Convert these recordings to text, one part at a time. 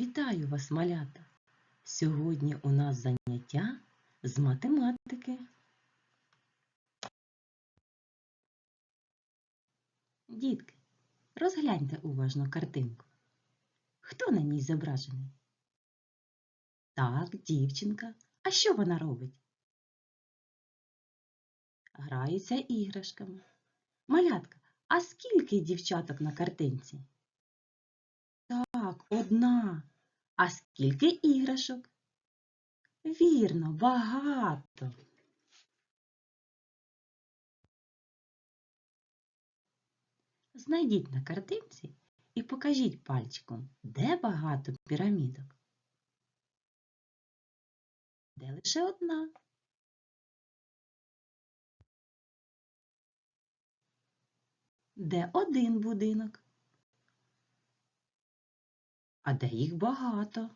Вітаю вас, малята! Сьогодні у нас заняття з математики. Дітки, розгляньте уважно картинку. Хто на ній зображений? Так, дівчинка. А що вона робить? Грається іграшками. Малятка, а скільки дівчаток на картинці? Так, одна. А скільки іграшок? Вірно, багато. Знайдіть на картинці і покажіть пальчиком, де багато пірамідок. Де лише одна. Де один будинок? А де їх багато?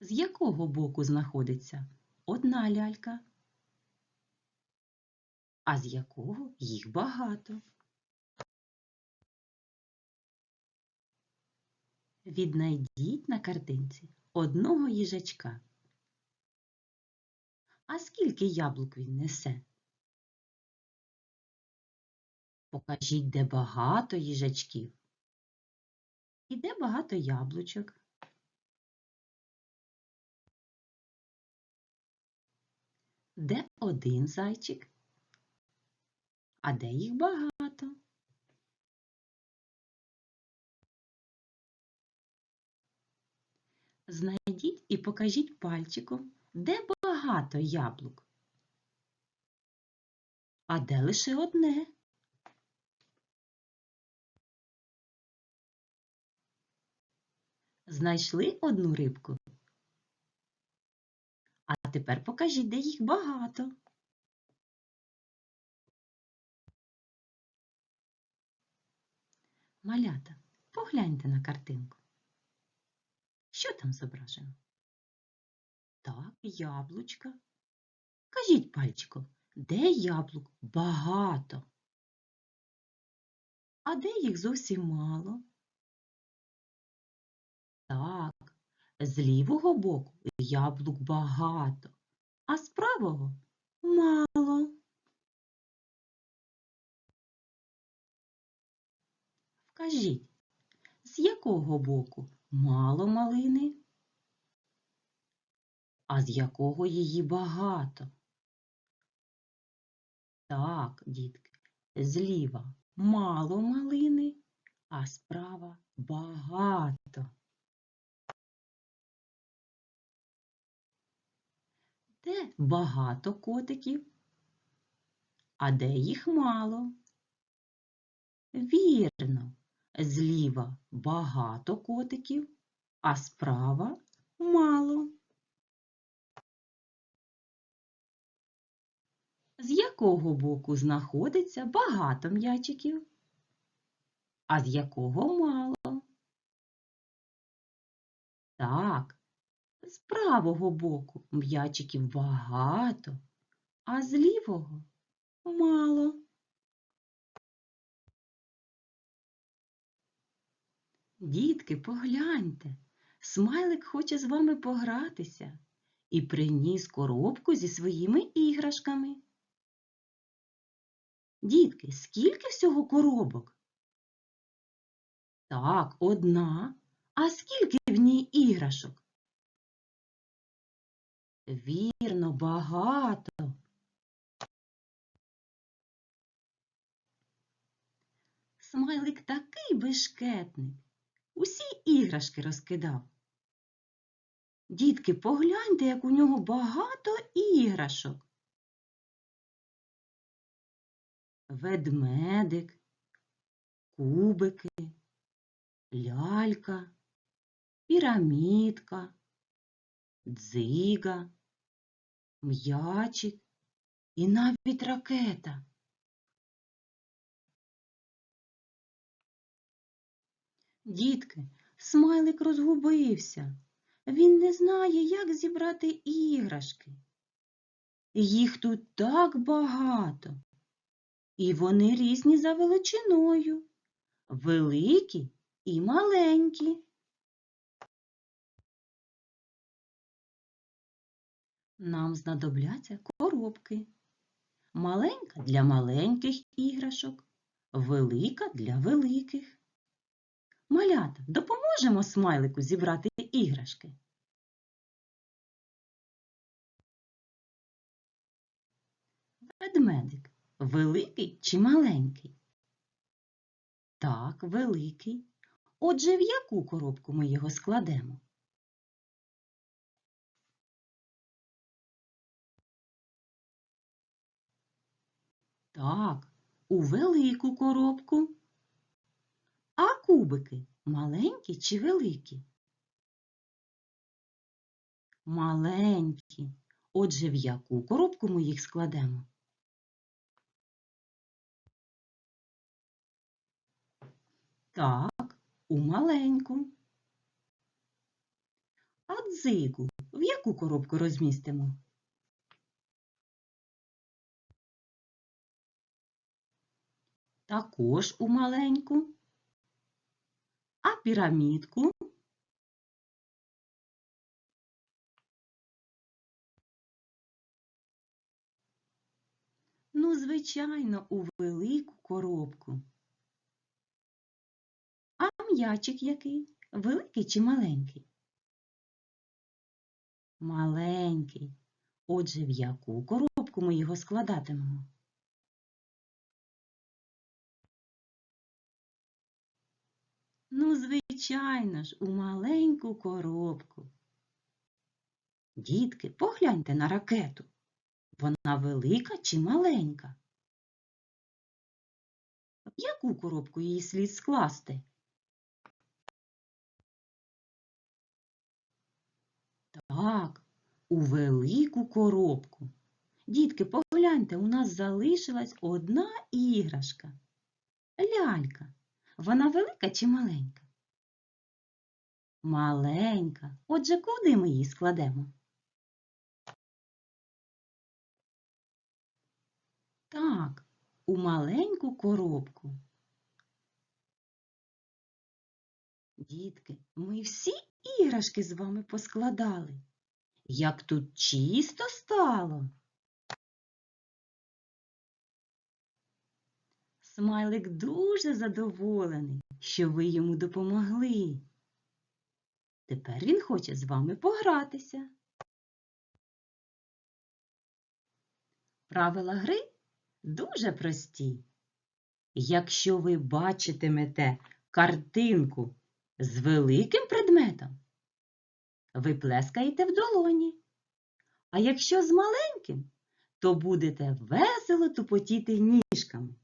З якого боку знаходиться одна лялька? А з якого їх багато? Віднайдіть на картинці одного їжачка. А скільки яблук він несе? Покажіть, де багато їжачків і де багато яблучок. Де один зайчик, а де їх багато? Знайдіть і покажіть пальчиком, де багато яблук, а де лише одне. Знайшли одну рибку? А тепер покажіть, де їх багато. Малята, погляньте на картинку. Що там зображено? Так, яблучка. Кажіть пальчиком, де яблук багато? А де їх зовсім мало? Так, з лівого боку яблук багато, а з правого мало. Вкажіть, з якого боку мало малини, а з якого її багато? Так, дітки, зліва мало малини, а справа багато. Де багато котиків, а де їх мало? Вірно, зліва багато котиків, а справа мало. З якого боку знаходиться багато м'ячиків, а з якого мало? Так, з правого боку м'ячиків багато, а з лівого мало. Дітки, погляньте, смайлик хоче з вами погратися і приніс коробку зі своїми іграшками. Дітки, скільки всього коробок? Так, одна. А скільки в ній іграшок? Вірно, багато. Смайлик такий бешкетник. Усі іграшки розкидав. Дітки, погляньте, як у нього багато іграшок. Ведмедик, кубики, лялька, пірамідка, дзига, м'ячик і навіть ракета. Дітки, смайлик розгубився. Він не знає, як зібрати іграшки. Їх тут так багато. І вони різні за величиною, великі і маленькі. Нам знадобляться коробки. Маленька для маленьких іграшок, велика для великих. Малята, допоможемо смайлику зібрати іграшки. Ведмедик великий чи маленький? Так, великий. Отже, в яку коробку ми його складемо? Так, у велику коробку. А кубики маленькі чи великі? Маленькі. Отже, в яку коробку ми їх складемо? Так, у маленьку. А дзигу в яку коробку розмістимо? Також у маленьку. А пірамідку? Ну, звичайно, у велику коробку. А м'ячик який? Великий чи маленький? Маленький. Отже, в яку коробку ми його складатимемо? Ну, звичайно ж, у маленьку коробку. Дітки, погляньте на ракету. Вона велика чи маленька? В яку коробку її слід скласти? Так, у велику коробку. Дітки, погляньте, у нас залишилась одна іграшка. Лялька. Вона велика чи маленька? Маленька. Отже, куди ми її складемо? Так, у маленьку коробку. Дітки, ми всі іграшки з вами поскладали. Як тут чисто стало. Смайлик дуже задоволений, що ви йому допомогли. Тепер він хоче з вами погратися. Правила гри дуже прості. Якщо ви бачитимете картинку з великим предметом, ви плескаєте в долоні. А якщо з маленьким, то будете весело тупотіти ніжками.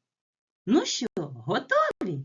Ну що, готові?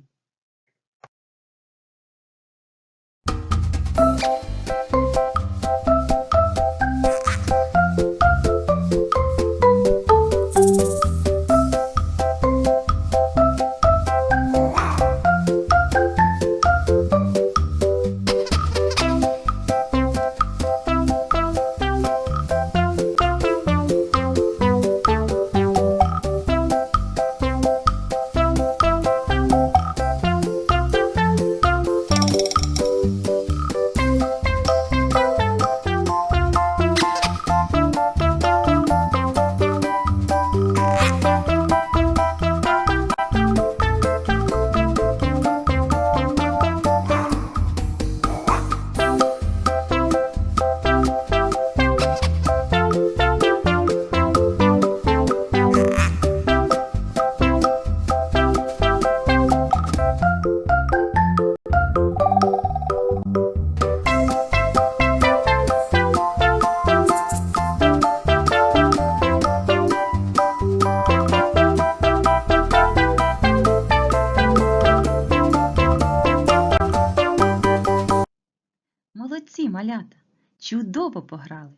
Пограли!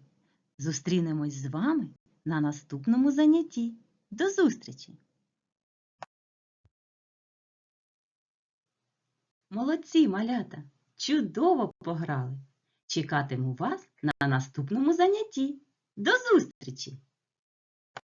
Зустрінемось з вами на наступному занятті. До зустрічі! Молодці, малята! Чудово пограли! Чекатиму вас на наступному занятті. До зустрічі!